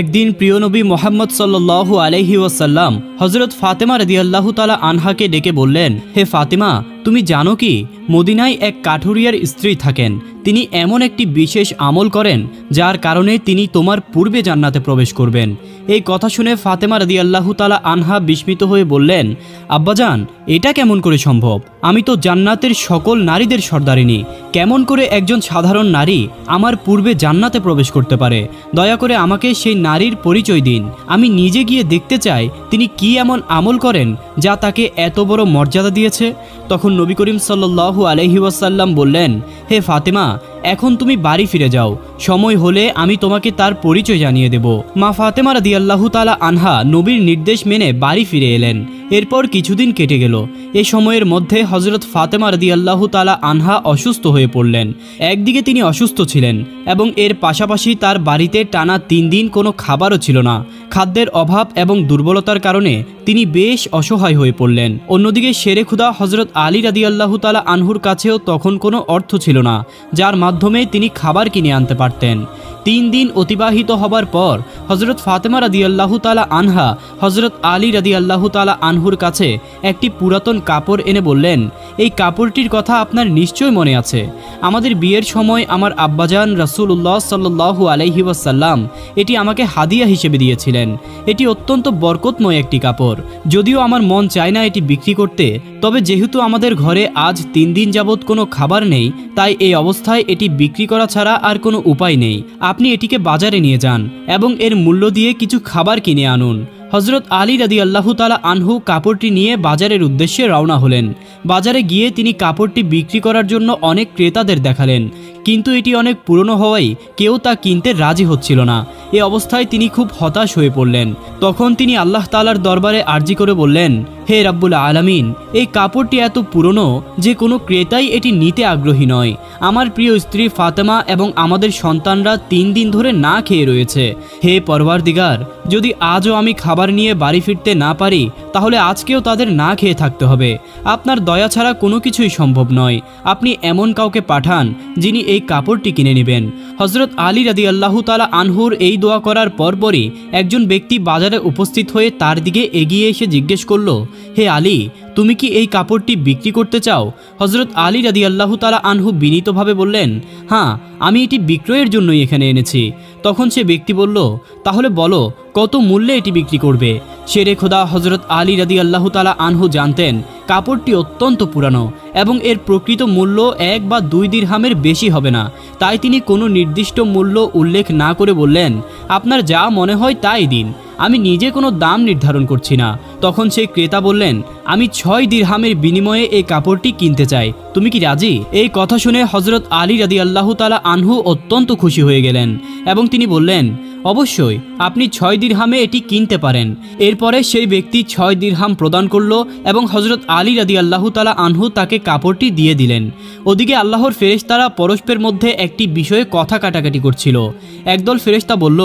একদিন প্রিয় নবী মোহাম্মদ সাল্লু আলহি ওয়াসাল্লাম হজরত ফাতেমা রদিয়াল্লাহ তালা আনহাকে ডেকে বললেন, হে ফাতেমা তুমি জানো কি, মদিনায় এক কাঠুরিয়ার স্ত্রী থাকেন। তিনি এমন একটি বিশেষ আমল করেন, যার কারণে তিনি তোমার পূর্বে জান্নাতে প্রবেশ করবেন। এই কথা শুনে ফাতেমা রদিয়াল্লাহু তালা আনহা বিস্মিত হয়ে বললেন, আব্বাজান, এটা কেমন করে সম্ভব? আমি তো জান্নাতের সকল নারীদের সর্দারিনী। কেমন করে একজন সাধারণ নারী আমার পূর্বে জান্নাতে প্রবেশ করতে পারে? দয়া করে আমাকে সেই নারীর পরিচয় দিন। আমি নিজে গিয়ে দেখতে চাই, তিনি কি এমন আমল করেন, যা তাকে এত বড় মর্যাদা দিয়েছে? তখন নবী করিম সাল্লু আলহি ওয়াসাল্লাম বললেন হে ফাতেমা এখন তুমি বাড়ি ফিরে যাও। সময় হলে আমি তোমাকে তার পরিচয় জানিয়ে দেব। মা ফাতেমা রাদি আল্লাহ তালা আনহা নবীর নির্দেশ মেনে বাড়ি ফিরে এলেন। এরপর কিছুদিন কেটে গেল। এ সময়ের মধ্যে হজরত ফাতেমা রাদি আল্লাহ তালা আনহা অসুস্থ হয়ে পড়লেন। একদিকে তিনি অসুস্থ ছিলেন এবং এর পাশাপাশি তার বাড়িতে টানা তিন দিন কোনো খাবারও ছিল না। খাদ্যের অভাব এবং দুর্বলতার কারণে তিনি বেশ অসহায় হয়ে পড়লেন। অন্যদিকে শেরে খুদা হজরত আলী রাদি আল্লাহ তালা আনহুর কাছেও তখন কোনো অর্থ ছিল না, যার মাধ্যমে তিনি খাবার কিনে আনতে পারতেন। তিন দিন অতিবাহিত হবার পর হজরত ফাতেমা রাদি আল্লাহ তালা আনহা হজরত আলী রাদি আল্লাহ তালা আনহুর কাছে একটি পুরাতন কাপড় এনে বললেন, এই কাপড়টির কথা আপনার নিশ্চয় মনে আছে। আমাদের বিয়ের সময় আমার আব্বাজান রাসুল্লাহ সাল্লু আলহি ওয়াসাল্লাম এটি আমাকে হাদিয়া হিসেবে দিয়েছিলেন। এটি অত্যন্ত বরকতময় একটি কাপড়। যদিও আমার মন চায় না এটি বিক্রি করতে তবে যেহেতু আমাদের ঘরে আজ তিন দিন যাবৎ কোনো খাবার নেই, তাই এই অবস্থায় এটি বিক্রি করা ছাড়া আর কোনো উপায় নেই। আপনি এটিকে বাজারে নিয়ে যান এবং এর মূল্য দিয়ে কিছু খাবার কিনে আনুন। হজরত আলী রাদি আল্লাহ তালা আনহু কাপড়টি নিয়ে বাজারের উদ্দেশ্যে রওনা হলেন। বাজারে গিয়ে তিনি কাপড়টি বিক্রি করার জন্য অনেক ক্রেতাদের দেখালেন। কিন্তু এটি অনেক পুরনো হওয়ায় কেউ তা কিনতে রাজি হচ্ছিল না। এ অবস্থায় তিনি খুব হতাশ হয়ে পড়লেন। তখন তিনি আল্লাহ তালার দরবারে আর্জি করে বললেন, হে রাব্বুল আলামিন, এই কাপড়টি এত পুরনো যে কোনো ক্রেতাই এটি নিতে আগ্রহী নয়। আমার প্রিয় স্ত্রী ফাতেমা এবং আমাদের সন্তানরা তিন দিন ধরে না খেয়ে রয়েছে। হে পরবার দিগার যদি আজও আমি খাবার নিয়ে বাড়ি ফিরতে না পারি, তাহলে আজকেও তাদের না খেয়ে থাকতে হবে। আপনার দয়া ছাড়া কোনো কিছুই সম্ভব নয়। আপনি এমন কাউকে পাঠান, যিনি এই কাপড়টি কিনে নেবেন। হজরত আলী রাদি আল্লাহ তালা আনহুর এই দোয়া করার পরপরই একজন ব্যক্তি বাজারে উপস্থিত হয়ে তার দিকে এগিয়ে এসে জিজ্ঞেস করল, হে আলী তুমি কি এই কাপড়টি বিক্রি করতে চাও? হজরত আলী রাদি আল্লাহ তালা আনহু বিনীতভাবে বললেন হ্যাঁ আমি এটি বিক্রয়ের জন্যই এখানে এনেছি। তখন সে ব্যক্তি বলল, তাহলে বলো, কত মূল্যে এটি বিক্রি করবে? শেরে খোদা হজরত আলী রাদি আল্লাহ তালা আনহু জানতেন কাপড়টি অত্যন্ত পুরানো এবং এর প্রকৃত মূল্য এক বা দুই দিরহামের বেশি হবে না। তাই তিনি কোনো নির্দিষ্ট মূল্য উল্লেখ না করে বললেন, আপনার যা মনে হয় তাই দিন। আমি নিজে কোনো দাম নির্ধারণ করছি না। তখন সেই ক্রেতা বললেন, আমি ছয় দিরহামের বিনিময়ে এই কাপড়টি কিনতে চাই। তুমি কি রাজি? এই কথা শুনে হজরত আলী রাদি আল্লাহ তালা আনহু অত্যন্ত খুশি হয়ে গেলেন এবং তিনি বললেন অবশ্যই, আপনি ছয় দিরহামে এটি কিনতে পারেন। এরপরে সেই ব্যক্তি ছয় দিরহাম প্রদান করল এবং হজরত আলী রাদি আল্লাহ তালা আনহু তাকে কাপড়টি দিয়ে দিলেন। ওদিকে আল্লাহর ফেরেশতারা পরস্পের মধ্যে একটি বিষয়ে কথা কাটাকাটি করছিল। একদল ফেরেশতা বলল,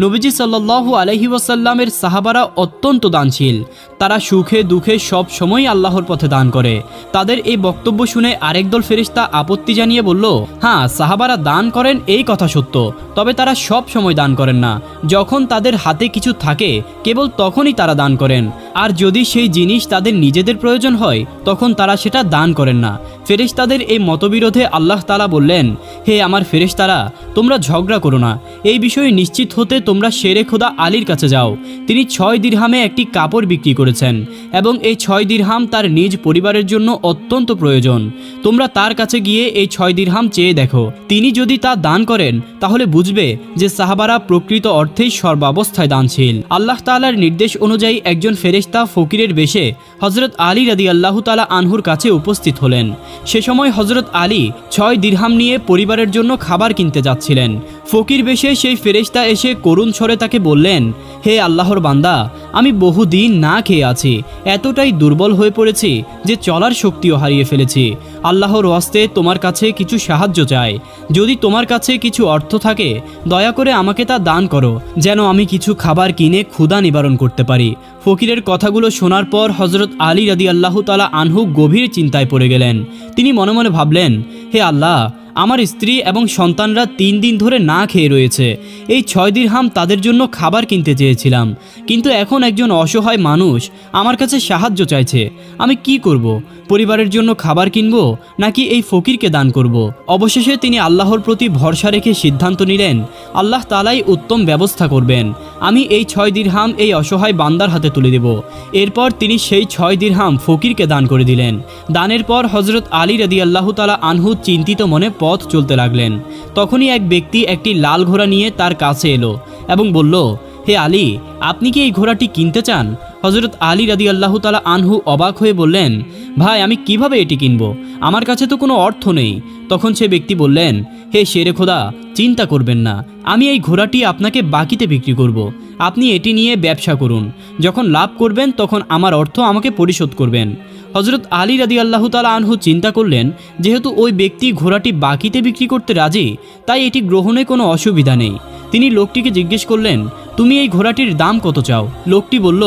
নবীজি সাল্লাহু আলহি ওয়াসাল্লামের সাহাবারা অত্যন্ত দানশীল। তারা সুখে দুঃখে সব সময় আল্লাহর পথে দান করে। তাদের এই বক্তব্য শুনে আরেক দল ফেরিস্তা আপত্তি জানিয়ে বলল হ্যাঁ সাহাবারা দান করেন এই কথা সত্য, তবে তারা সব সময় দান করেন না। যখন তাদের হাতে কিছু থাকে কেবল তখনই তারা দান করেন। আর যদি সেই জিনিস তাদের নিজেদের প্রয়োজন হয়, তখন তারা সেটা দান করেন না। ফেরেশতাদের এই মতবিরোধে আল্লাহ তালা বললেন, হে আমার ফেরেশতারা, তোমরা ঝগড়া করো না। এই বিষয়ে নিশ্চিত হতে তোমরা শেরে খোদা আলীর কাছে যাও। তিনি ছয় দিরহামে একটি কাপড় বিক্রি করেছেন এবং এই ছয় দিরহাম তার নিজ পরিবারের জন্য অত্যন্ত প্রয়োজন। তোমরা তার কাছে গিয়ে এই ছয় দিরহাম চেয়ে দেখো। তিনি যদি তা দান করেন, তাহলে বুঝবে যে সাহাবারা প্রকৃত অর্থেই সর্বাবস্থায় দানশীল। আল্লাহ তালার নির্দেশ অনুযায়ী একজন ফেরেশতা ফকিরের বেশে হজরত আলী রাদি আল্লাহ তালা আনহুর কাছে উপস্থিত হলেন। সে সময় হজরত আলী ছয় দিরহাম নিয়ে পরিবারের জন্য খাবার কিনতে যাচ্ছিলেন। ফকির বেশে সেই ফেরেশতা এসে করুণ স্বরে তাকে বললেন, হে আল্লাহর বান্দা, আমি বহুদিন না খেয়ে আছি। এতটাই দুর্বল হয়ে পড়েছি যে চলার শক্তিও হারিয়ে ফেলেছি। আল্লাহর ওয়াস্তে তোমার কাছে কিছু সাহায্য চাই। যদি তোমার কাছে কিছু অর্থ থাকে, দয়া করে আমাকে তা দান করো, যেন আমি কিছু খাবার কিনে ক্ষুধা নিবারণ করতে পারি। ফকিরের কথাগুলো শোনার পর হজরত আলী রাদি আল্লাহ তালা আনহু গভীর চিন্তায় পড়ে গেলেন। তিনি মনে মনে ভাবলেন, হে আল্লাহ আমার স্ত্রী এবং সন্তানরা তিন দিন ধরে না খেয়ে রয়েছে। এই ছয় দিরহাম তাদের জন্য খাবার কিনতে চেয়েছিলাম। কিন্তু এখন একজন অসহায় মানুষ আমার কাছে সাহায্য চাইছে। আমি কি করব? পরিবারের জন্য খাবার কিনব নাকি এই ফকিরকে দান করব? অবশেষে তিনি আল্লাহর প্রতি ভরসা রেখে সিদ্ধান্ত নিলেন, আল্লাহ তালাই উত্তম ব্যবস্থা করবেন। আমি এই ছয় দিরহাম এই অসহায় বান্দার হাতে তুলে দেব। এরপর তিনি সেই ছয় দিরহাম ফকিরকে দান করে দিলেন। দানের পর হজরত আলী রদি আল্লাহ তালা আনহু চিন্তিত মনে পথ চলতে লাগলেন। তখনই এক ব্যক্তি একটি লাল ঘোড়া নিয়ে তার কাছে এলো এবং বলল, হে আলী, আপনি কি এই ঘোড়াটি কিনতে চান? হজরত আলী রাদি আল্লাহ তালা আনহু অবাক হয়ে বললেন, ভাই, আমি কীভাবে এটি কিনব? আমার কাছে তো কোনো অর্থ নেই। তখন সে ব্যক্তি বললেন, হে শেরে খোদা, চিন্তা করবেন না। আমি এই ঘোড়াটি আপনাকে বাকিতে বিক্রি করব। আপনি এটি নিয়ে ব্যবসা করুন। যখন লাভ করবেন, তখন আমার অর্থ আমাকে পরিশোধ করবেন। হজরত আলী রাদি আল্লাহ তালা আনহু চিন্তা করলেন, যেহেতু ওই ব্যক্তি ঘোড়াটি বাকিতে বিক্রি করতে রাজি, তাই এটি গ্রহণে কোনো অসুবিধা নেই। তিনি লোকটিকে জিজ্ঞেস করলেন তুমি এই ঘোড়াটির দাম কত চাও? লোকটি বলল,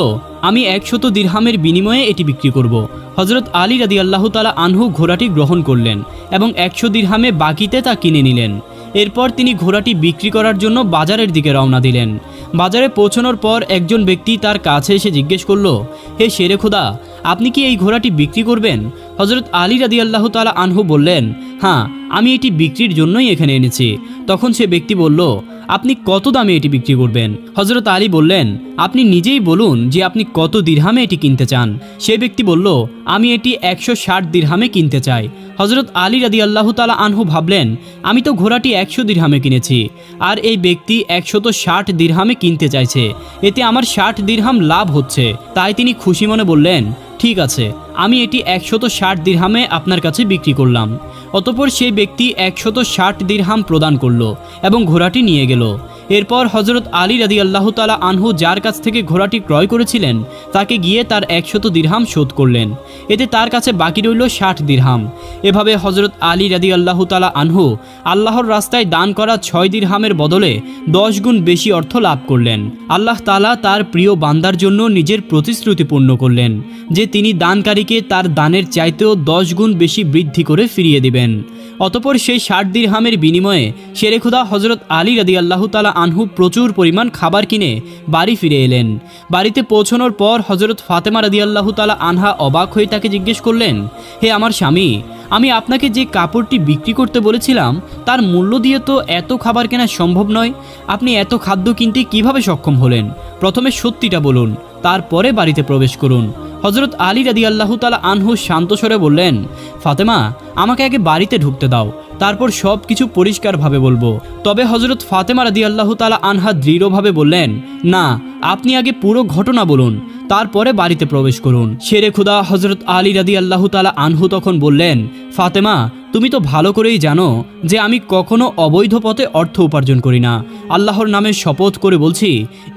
আমি একশত দিরহামের বিনিময়ে এটি বিক্রি করব। হজরত আলী রাদি আল্লাহ তালা আনহু ঘোড়াটি গ্রহণ করলেন এবং একশো দিরহামে বাকিতে তা কিনে নিলেন। এরপর তিনি ঘোড়াটি বিক্রি করার জন্য বাজারের দিকে রওনা দিলেন। বাজারে পৌঁছানোর পর একজন ব্যক্তি তার কাছে এসে জিজ্ঞেস করল, হে শেরে খোদা, আপনি কি এই ঘোড়াটি বিক্রি করবেন? হজরত আলী রাদি আল্লাহ তালা আনহু বললেন হ্যাঁ আমি এটি বিক্রির জন্যই এখানে এনেছি। তখন সে ব্যক্তি বলল আপনি কত দামে এটি বিক্রি করবেন? হজরত আলী বললেন, আপনি নিজেই বলুন যে আপনি কত দিরহামে এটি কিনতে চান। সে ব্যক্তি বলল, আমি এটি একশো ষাট দিরহামে কিনতে চাই। হজরত আলী রাদি আল্লাহ তালা আনহু ভাবলেন, আমি তো ঘোড়াটি একশো দিরহামে কিনেছি, আর এই ব্যক্তি একশত ষাট দিরহামে কিনতে চাইছে। এতে আমার ষাট দিরহাম লাভ হচ্ছে। তাই তিনি খুশি মনে বললেন ঠিক আছে, আমি এটি একশত ষাট দীর্হামে আপনার কাছে বিক্রি করলাম। অতপর সেই ব্যক্তি একশত ষাট দীর্হাম প্রদান করল এবং ঘোড়াটি নিয়ে গেল। এরপর হজরত আলী রাদি আল্লাহ তালা আনহু যার কাছ থেকে ঘোড়াটি ক্রয় করেছিলেন, তাকে গিয়ে তার একশত দিরহাম শোধ করলেন। এতে তার কাছে বাকি রইল ষাট দিরহাম। এভাবে হজরত আলী রাদি আল্লাহ তালা আনহু আল্লাহর রাস্তায় দান করা ছয় দিরহামের বদলে দশ গুণ বেশি অর্থ লাভ করলেন। আল্লাহ তালা তার প্রিয় বান্দার জন্য নিজের প্রতিশ্রুতি পূর্ণ করলেন, যে তিনি দানকারীকে তার দানের চাইতেও দশ গুণ বেশি বৃদ্ধি করে ফিরিয়ে দিবেন। অতপর সেই ষাট দিরহামের বিনিময়ে শেরেখুদা হজরত আলী রাদি আল্লাহ তালা আনহু প্রচুর পরিমাণ খাবার কিনে বাড়ি ফিরে এলেন। বাড়িতে পৌঁছানোর পর হজরত ফাতেমা রাদি আল্লাহ তালা আনহা অবাক হয়ে তাকে জিজ্ঞেস করলেন, হে আমার স্বামী, আমি আপনাকে যে কাপড়টি বিক্রি করতে বলেছিলাম, তার মূল্য দিয়ে তো এত খাবার কেনা সম্ভব নয়। আপনি এত খাদ্য কিনতে কীভাবে সক্ষম হলেন? প্রথমে সত্যিটা বলুন, তারপরে বাড়িতে প্রবেশ করুন। হজরত আলী রাদি আল্লাহ তালা আনহু শান্ত শান্তস্বরে বললেন, ফাতেমা, আমাকে আগে বাড়িতে ঢুকতে দাও। তারপর সব কিছু পরিষ্কারভাবে বলব। তবে হজরত ফাতেমা রাদি আল্লাহ তালা আনহা দৃঢ়ভাবে বললেন, না, আপনি আগে পুরো ঘটনা বলুন, তারপরে বাড়িতে প্রবেশ করুন। শেরে খুদা হজরত আলী রাদি আল্লাহ তালা আনহু তখন বললেন, ফাতেমা তুমি তো ভালো করেই জানো যে আমি কখনো অবৈধ পথে অর্থ উপার্জন করি না। আল্লাহর নামে শপথ করে বলছি,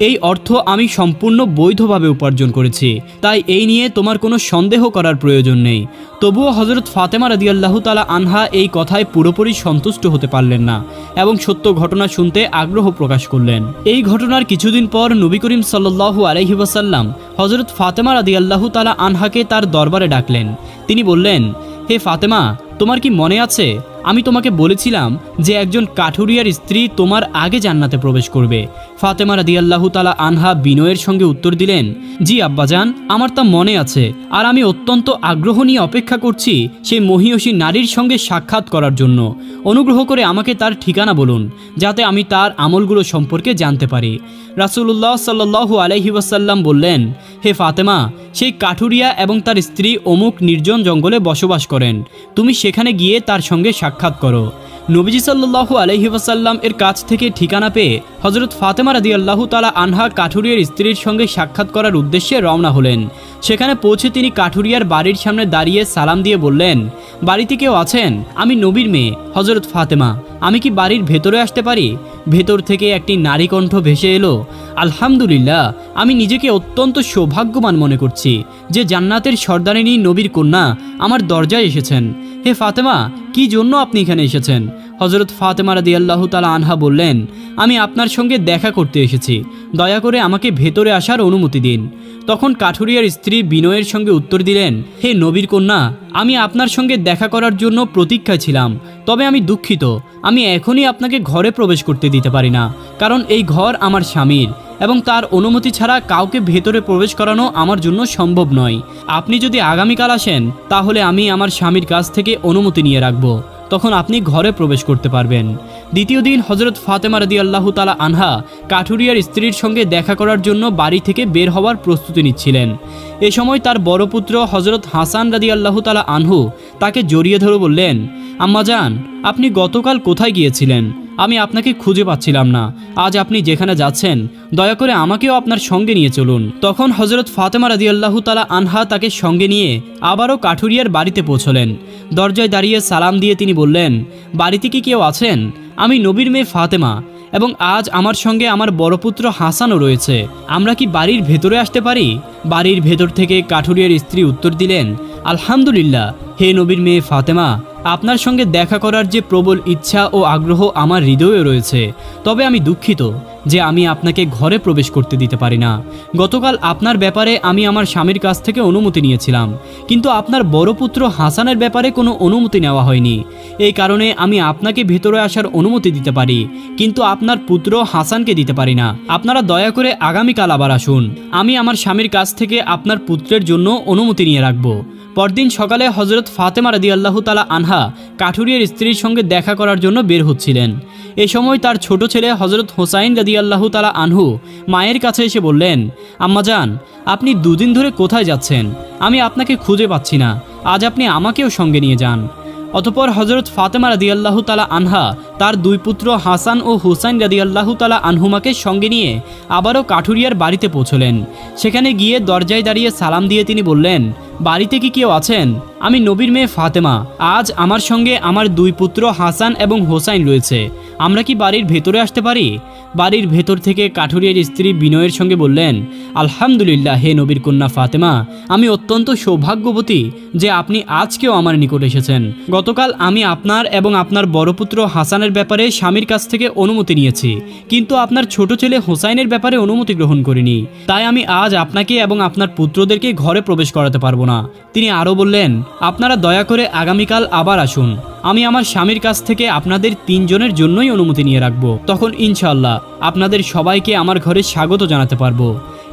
এই অর্থ আমি সম্পূর্ণ বৈধভাবে উপার্জন করেছি। তাই এই নিয়ে তোমার কোনো সন্দেহ করার প্রয়োজন নেই। তবুও হজরত ফাতেমা রাদি আল্লাহ তালা আনহা এই কথায় পুরোপুরি সন্তুষ্ট হতে পারলেন না এবং সত্য ঘটনা শুনতে আগ্রহ প্রকাশ করলেন। এই ঘটনার কিছুদিন পর নবী করিম সাল্লাহু আলহি ওয়াসাল্লাম হজরত ফাতেমা রাদি আল্লাহ তালা আনহাকে তার দরবারে ডাকলেন। তিনি বললেন, হে ফাতেমা তোমার কি মনে আছে? আমি তোমাকে বলেছিলাম যে একজন কাঠুরিয়ার স্ত্রী তোমার আগে জান্নাতে প্রবেশ করবে। ফাতেমা রাদিয়াল্লাহু তালা আনহা বিনয়ের সঙ্গে উত্তর দিলেন, জি আব্বাজান, আমার তা মনে আছে, আর আমি অত্যন্ত আগ্রহ নিয়ে অপেক্ষা করছি সেই মহিয়সী নারীর সঙ্গে সাক্ষাৎ করার জন্য। অনুগ্রহ করে আমাকে তার ঠিকানা বলুন, যাতে আমি তার আমলগুলো সম্পর্কে জানতে পারি। রাসুল্লাহ সাল্লু আলহি ওয়াসাল্লাম বললেন, হে ফাতেমা, সেই কাঠুরিয়া এবং তার স্ত্রী অমুক নির্জন জঙ্গলে বসবাস করেন। তুমি সেখানে গিয়ে তার সঙ্গে সাক্ষাৎ করো। নবীজি সাল্লু আলহি ওয়াসাল্লাম এর কাছ থেকে ঠিকানা পেয়ে হজরত ফাতেমা রাদি আল্লাহ তালা আনহা কাঠুরিয়ার স্ত্রীর সঙ্গে সাক্ষাৎ করার উদ্দেশ্যে রওনা হলেন। সেখানে পৌঁছে তিনি কাঠুরিয়ার বাড়ির সামনে দাঁড়িয়ে সালাম দিয়ে বললেন, বাড়িতে কেউ আছেন? আমি নবীর মেয়ে হজরত ফাতেমা। আমি কি বাড়ির ভেতরে আসতে পারি? ভেতর থেকে একটি নারী কণ্ঠ ভেসে এলো, আলহামদুলিল্লাহ, আমি নিজেকে অত্যন্ত সৌভাগ্যবান মনে করছি যে জান্নাতের সর্দারিনী নবীর কন্যা আমার দরজায় এসেছেন। হে ফাতেমা কি জন্য আপনি এখানে এসেছেন? হজরত ফাতেমা রাদি আল্লাহ তালা আনহা বললেন, আমি আপনার সঙ্গে দেখা করতে এসেছি। দয়া করে আমাকে ভেতরে আসার অনুমতি দিন। তখন কাঠুরিয়ার স্ত্রী বিনয়ের সঙ্গে উত্তর দিলেন, হে নবীর কন্যা, আমি আপনার সঙ্গে দেখা করার জন্য প্রতীক্ষায় ছিলাম, তবে আমি দুঃখিত। আমি এখনই আপনাকে ঘরে প্রবেশ করতে দিতে পারি না, কারণ এই ঘর আমার স্বামীর, এবং তার অনুমতি ছাড়া কাউকে ভেতরে প্রবেশ করানো আমার জন্য সম্ভব নয়। আপনি যদি আগামীকাল আসেন, তাহলে আমি আমার স্বামীর কাছ থেকে অনুমতি নিয়ে রাখব। তখন আপনি ঘরে প্রবেশ করতে পারবেন। দ্বিতীয় দিন হজরত ফাতেমা রদি আল্লাহ তালা আনহা কাঠুরিয়ার স্ত্রীর সঙ্গে দেখা করার জন্য বাড়ি থেকে বের হওয়ার প্রস্তুতি নিচ্ছিলেন। এ সময় তার বড় পুত্র হজরত হাসান রাদি আল্লাহ তালা আনহু তাকে জড়িয়ে ধরে বললেন আম্মাজান আপনি গতকাল কোথায় গিয়েছিলেন? আমি আপনাকে খুঁজে পাচ্ছিলাম না। আজ আপনি যেখানে যাচ্ছেন, দয়া করে আমাকেও আপনার সঙ্গে নিয়ে চলুন। তখন হজরত ফাতেমা রাদিয়াল্লাহু তালা আনহা তাকে সঙ্গে নিয়ে আবারও কাঠুরিয়ার বাড়িতে পৌঁছলেন। দরজায় দাঁড়িয়ে সালাম দিয়ে তিনি বললেন, বাড়িতে কি কেউ আছেন? আমি নবীর মেয়ে ফাতেমা, এবং আজ আমার সঙ্গে আমার বড় পুত্র হাসানও রয়েছে। আমরা কি বাড়ির ভেতরে আসতে পারি? বাড়ির ভেতর থেকে কাঠুরিয়ার স্ত্রী উত্তর দিলেন, আলহামদুলিল্লাহ, হে নবীর মেয়ে ফাতেমা আপনার সঙ্গে দেখা করার যে প্রবল ইচ্ছা ও আগ্রহ আমার হৃদয়ে রয়েছে, তবে আমি দুঃখিত যে আমি আপনাকে ঘরে প্রবেশ করতে দিতে পারি না। গতকাল আপনার ব্যাপারে আমি আমার স্বামীর কাছ থেকে অনুমতি নিয়েছিলাম, কিন্তু আপনার বড় পুত্র হাসানের ব্যাপারে কোনো অনুমতি নেওয়া হয়নি। এই কারণে আমি আপনাকে ভেতরে আসার অনুমতি দিতে পারি, কিন্তু আপনার পুত্র হাসানকে দিতে পারি না। আপনারা দয়া করে আগামীকাল আবার আসুন। আমি আমার স্বামীর কাছ থেকে আপনার পুত্রের জন্য অনুমতি নিয়ে রাখব। পরদিন সকালে হজরত ফাতেমা রাদি আল্লাহ তালা আনহা কাঠুরিয়ার স্ত্রীর সঙ্গে দেখা করার জন্য বের হচ্ছিলেন। এ সময় তার ছোট ছেলে হজরত হোসাইন রাদি আল্লাহ তালা আনহু মায়ের কাছে এসে বললেন আম্মাজান আপনি দুদিন ধরে কোথায় যাচ্ছেন? আমি আপনাকে খুঁজে পাচ্ছি না। আজ আপনি আমাকেও সঙ্গে নিয়ে যান। অতপর হজরত ফাতেমা রাদিয়াল্লাহু তালা আনহা তার দুই পুত্র হাসান ও হুসাইন রাদিয়াল্লাহু তালা আনহুমাকে সঙ্গে নিয়ে আবারও কাঠুরিয়ার বাড়িতে পৌঁছলেন। সেখানে গিয়ে দরজায় দাঁড়িয়ে সালাম দিয়ে তিনি বললেন বাড়িতে কি কেউ আছেন? আমি নবীর মেয়ে ফাতেমা। আজ আমার সঙ্গে আমার দুই পুত্র হাসান এবং হোসাইন রয়েছে। আমরা কি বাড়ির ভেতরে আসতে পারি? বাড়ির ভেতর থেকে কাঠুরিয়ার স্ত্রী বিনয়ের সঙ্গে বললেন, আলহামদুলিল্লাহ, হে নবীর কন্যা ফাতেমা, আমি অত্যন্ত সৌভাগ্যবতী যে আপনি আজকেও আমার নিকট এসেছেন। গতকাল আমি আপনার এবং আপনার বড় পুত্র হাসানের ব্যাপারে স্বামীর কাছ থেকে অনুমতি নিয়েছি, কিন্তু আপনার ছোট ছেলে হোসাইনের ব্যাপারে অনুমতি গ্রহণ করিনি। তাই আমি আজ আপনাকে এবং আপনার পুত্রদেরকে ঘরে প্রবেশ করাতে পারব না। তিনি আরও বললেন, আপনারা দয়া করে আগামীকাল আবার আসুন। আমি আমার স্বামীর কাছ থেকে আপনাদের তিনজনের জন্যই অনুমতি নিয়ে রাখব। তখন ইনশাআল্লাহ। আপনাদের সবাইকে আমার ঘরে স্বাগত জানাতে পারব।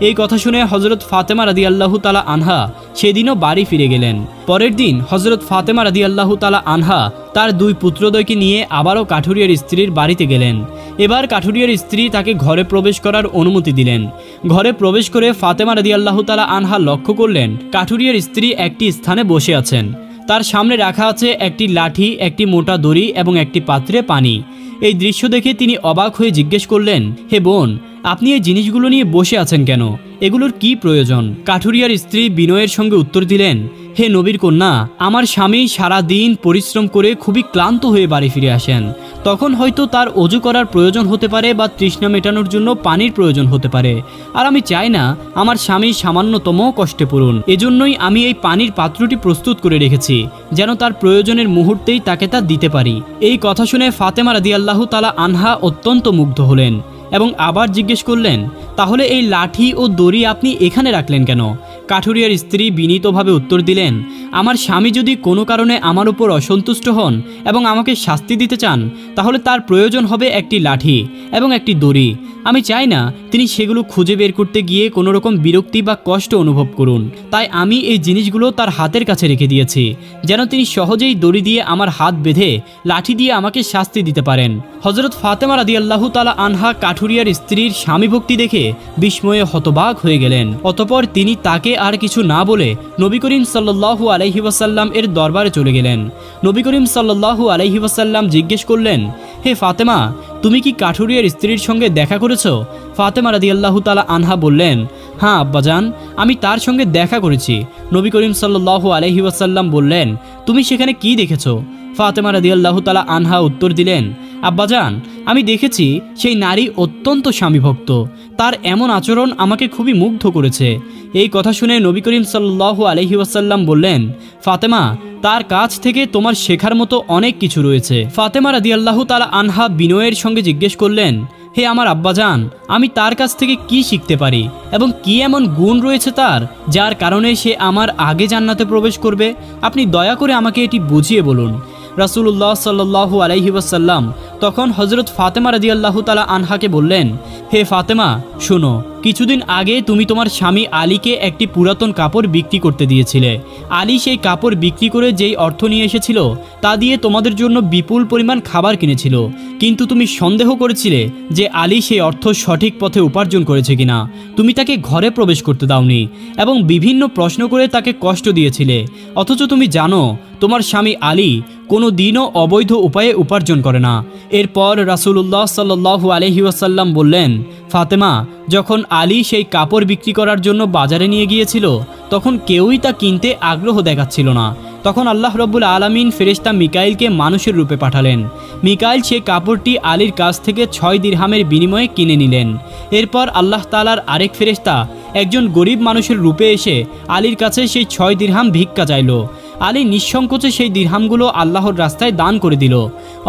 এই কথা শুনে হজরত ফাতেমা রাদি আল্লাহ তালা আনহা সেদিনও বাড়ি ফিরে গেলেন। পরের দিন হজরত ফাতেমা রাদি আল্লাহ তালা আনহা তার দুই পুত্রদ্বয়কে নিয়ে আবারও কাঠুরিয়ার স্ত্রীর বাড়িতে গেলেন। এবার কাঠুরিয়ার স্ত্রী তাকে ঘরে প্রবেশ করার অনুমতি দিলেন। ঘরে প্রবেশ করে ফাতেমা রাদি আল্লাহ তালা আনহা লক্ষ্য করলেন কাঠুরিয়ার স্ত্রী একটি স্থানে বসে আছেন। তার সামনে রাখা আছে একটি লাঠি, একটি মোটা দড়ি এবং একটি পাত্রে পানি। এই দৃশ্য দেখে তিনি অবাক হয়ে জিজ্ঞেস করলেন, হে বোন, আপনি এই জিনিসগুলো নিয়ে বসে আছেন কেন? এগুলোর কি প্রয়োজন? কাঠুরিয়ার স্ত্রী বিনয়ের সঙ্গে উত্তর দিলেন, হে নবীর কন্যা, আমার স্বামী সারা দিন পরিশ্রম করে খুবই ক্লান্ত হয়ে বাড়ি ফিরে আসেন। তখন হয়তো তার অজু করার প্রয়োজন হতে পারে বা তৃষ্ণা মেটানোর জন্য পানির প্রয়োজন হতে পারে। আর আমি চাই না আমার স্বামী সামান্যতম কষ্টে পড়ুন। এজন্যই আমি এই পানির পাত্রটি প্রস্তুত করে রেখেছি, যেন তার প্রয়োজনের মুহূর্তেই তাকে তা দিতে পারি। এই কথা শুনে ফাতেমা রাদিয়াল্লাহু তালা আনহা অত্যন্ত মুগ্ধ হলেন। এবং আবার জিজ্ঞেস করলেন, তাহলে এই লাঠি ও দড়ি আপনি এখানে রাখলেন কেন? কাঠুরিয়ার স্ত্রী বিনীতভাবে উত্তর দিলেন আমার স্বামী যদি কোনো কারণে আমার উপর অসন্তুষ্ট হন এবং আমাকে শাস্তি দিতে চান, তাহলে তার প্রয়োজন হবে একটি লাঠি এবং একটি দড়ি। আমি চাই না তিনি সেগুলো খুঁজে বের করতে গিয়ে কোনো রকম বিরক্তি বা কষ্ট অনুভব করুন। তাই আমি এই জিনিসগুলো তার হাতের কাছে রেখে দিয়েছি, যেন তিনি সহজেই দড়ি দিয়ে আমার হাত বেঁধে লাঠি দিয়ে আমাকে শাস্তি দিতে পারেন। হজরত ফাতেমা রাদি আল্লাহ তালা আনহা কাঠুরিয়ার স্ত্রীর স্বামী ভক্তি দেখে বিস্ময়ে হতবাক হয়ে গেলেন। অতপর তিনি তাকে আর কিছু না বলে নবী করিম সাল্লু আলহি ওয়াসাল্লাম এর দরবারে চলে গেলেন। নবী করিম সাল্লু আলহি ওয়াসাল্লাম জিজ্ঞেস করলেন, হে ফাতেমা, তুমি কি কাঠুরিয়ার স্ত্রীর সঙ্গে দেখা করেছ? ফাতেমা রাদি আল্লাহ তালা আনহা বললেন হ্যাঁ আব্বাজান, আমি তার সঙ্গে দেখা করেছি। নবী করিম সাল্লু আলহি ওয়াসাল্লাম বললেন, তুমি সেখানে কি দেখেছ? ফাতেমা রাদি আল্লাহ তালা আনহা উত্তর দিলেন আব্বাজান, আমি দেখেছি সেই নারী অত্যন্ত স্বামীভক্ত। তার এমন আচরণ আমাকে খুবই মুগ্ধ করেছে। এই কথা শুনে নবী করিম সাল্লাল্লাহু আলহি ওয়াসাল্লাম বললেন, ফাতেমা, তার কাছ থেকে তোমার শেখার মতো অনেক কিছু রয়েছে। ফাতেমা রাদিয়াল্লাহু তালা আনহা বিনয়ের সঙ্গে জিজ্ঞেস করলেন, হে আমার আব্বাজান, আমি তার কাছ থেকে কি শিখতে পারি এবং কি এমন গুণ রয়েছে তার যার কারণে সে আমার আগে জান্নাতে প্রবেশ করবে? আপনি দয়া করে আমাকে এটি বুঝিয়ে বলুন। রাসূলুল্লাহ সাল্লু আলাইহি ওয়াসাল্লাম তখন হজরত ফাতেমা রাজিয়াল্লাহ তালা আনহাকে বললেন হে ফাতেমা শোনো কিছুদিন আগে তুমি তোমার স্বামী আলীকে একটি পুরাতন কাপড় বিক্রি করতে দিয়েছিলে। আলী সেই কাপড় বিক্রি করে যেই অর্থ নিয়ে এসেছিল, তা দিয়ে তোমাদের জন্য বিপুল পরিমাণ খাবার কিনেছিল। কিন্তু তুমি সন্দেহ করেছিলে যে আলী সেই অর্থ সঠিক পথে উপার্জন করেছে কিনা। তুমি তাকে ঘরে প্রবেশ করতে দাওনি এবং বিভিন্ন প্রশ্ন করে তাকে কষ্ট দিয়েছিলে। অথচ তুমি জানো, তোমার স্বামী আলী কোনো দিনও অবৈধ উপায়ে উপার্জন করে না। এরপর রাসূলুল্লাহ সাল্লাল্লাহু আলহি ওয়াসাল্লাম বললেন, ফাতেমা, যখন আলী সেই কাপড় বিক্রি করার জন্য বাজারে নিয়ে গিয়েছিল। তখন কেউই তা কিনতে আগ্রহ দেখাচ্ছিল না। তখন আল্লাহ রব্বুল আলমিন ফেরেশতা মিকাইলকে মানুষের রূপে পাঠালেন। মিকাইল সেই কাপড়টি আলীর কাছ থেকে ছয় দিরহামের বিনিময়ে কিনে নিলেন। এরপর আল্লাহ তালার আরেক ফেরেশতা একজন গরিব মানুষের রূপে এসে আলীর কাছে সেই ছয় দিরহাম ভিক্ষা চাইল। আলী নিঃসংকোচে সেই দিরহামগুলো আল্লাহর রাস্তায় দান করে দিল।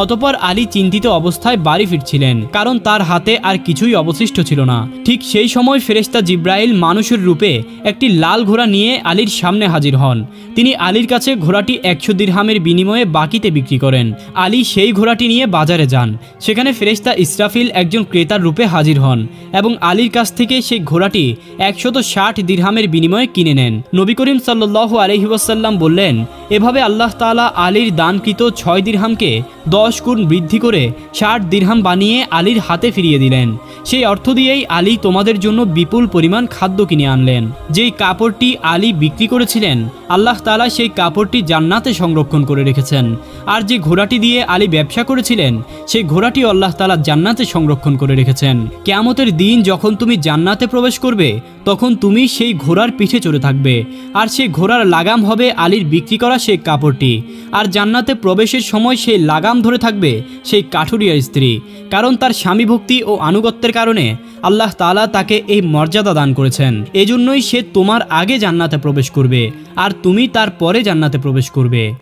অতপর আলী চিন্তিত অবস্থায় বাড়ি ফিরছিলেন, কারণ তার হাতে আর কিছুই অবশিষ্ট ছিল না। ঠিক সেই সময় ফেরেশতা জিব্রাইল মানুষের রূপে একটি লাল ঘোড়া নিয়ে আলীর সামনে হাজির হন। তিনি আলীর কাছে ঘোড়াটি একশো দিরহামের বিনিময়ে বাকিতে বিক্রি করেন। আলী সেই ঘোড়াটি নিয়ে বাজারে যান, সেখানে ফেরেশতা ইসরাফিল একজন ক্রেতার রূপে হাজির হন এবং আলীর কাছ থেকে সেই ঘোড়াটি একশত ষাট দিরহামের বিনিময়ে কিনে নেন। নবী করিম সাল্লু আলহিউসাল্লাম বললেন me এভাবে আল্লাহ তালা আলীর দানকৃত ছয় দিরহামকে দশ গুণ বৃদ্ধি করে ষাট দিরহাম বানিয়ে আলীর হাতে ফিরিয়ে দিলেন। সেই অর্থ দিয়েই আলী তোমাদের জন্য বিপুল পরিমাণ খাদ্য কিনে আনলেন। যেই কাপড়টি আলী বিক্রি করেছিলেন, আল্লাহ তাআলা সেই কাপড়টি জান্নাতে সংরক্ষণ করে রেখেছেন। আর যে ঘোড়াটি দিয়ে আলী ব্যবসা করেছিলেন, সেই ঘোড়াটি আল্লাহ তাআলা জান্নাতে সংরক্ষণ করে রেখেছেন। কেয়ামতের দিন যখন তুমি জান্নাতে প্রবেশ করবে, তখন তুমি সেই ঘোড়ার পিঠে চড়ে থাকবে। আর সেই ঘোড়ার লাগাম হবে আলীর বিক্রি করা সেই কাপড়টি। আর জান্নাতে প্রবেশের সময় সেই লাগাম ধরে থাকবে সেই কাঠুরিয়ার স্ত্রী। কারণ তার স্বামী ভক্তি ও আনুগত্যের কারণে আল্লাহ তালা তাকে এই মর্যাদা দান করেছেন। এজন্যই সে তোমার আগে জান্নাতে প্রবেশ করবে, আর তুমি তার পরে জান্নাতে প্রবেশ করবে।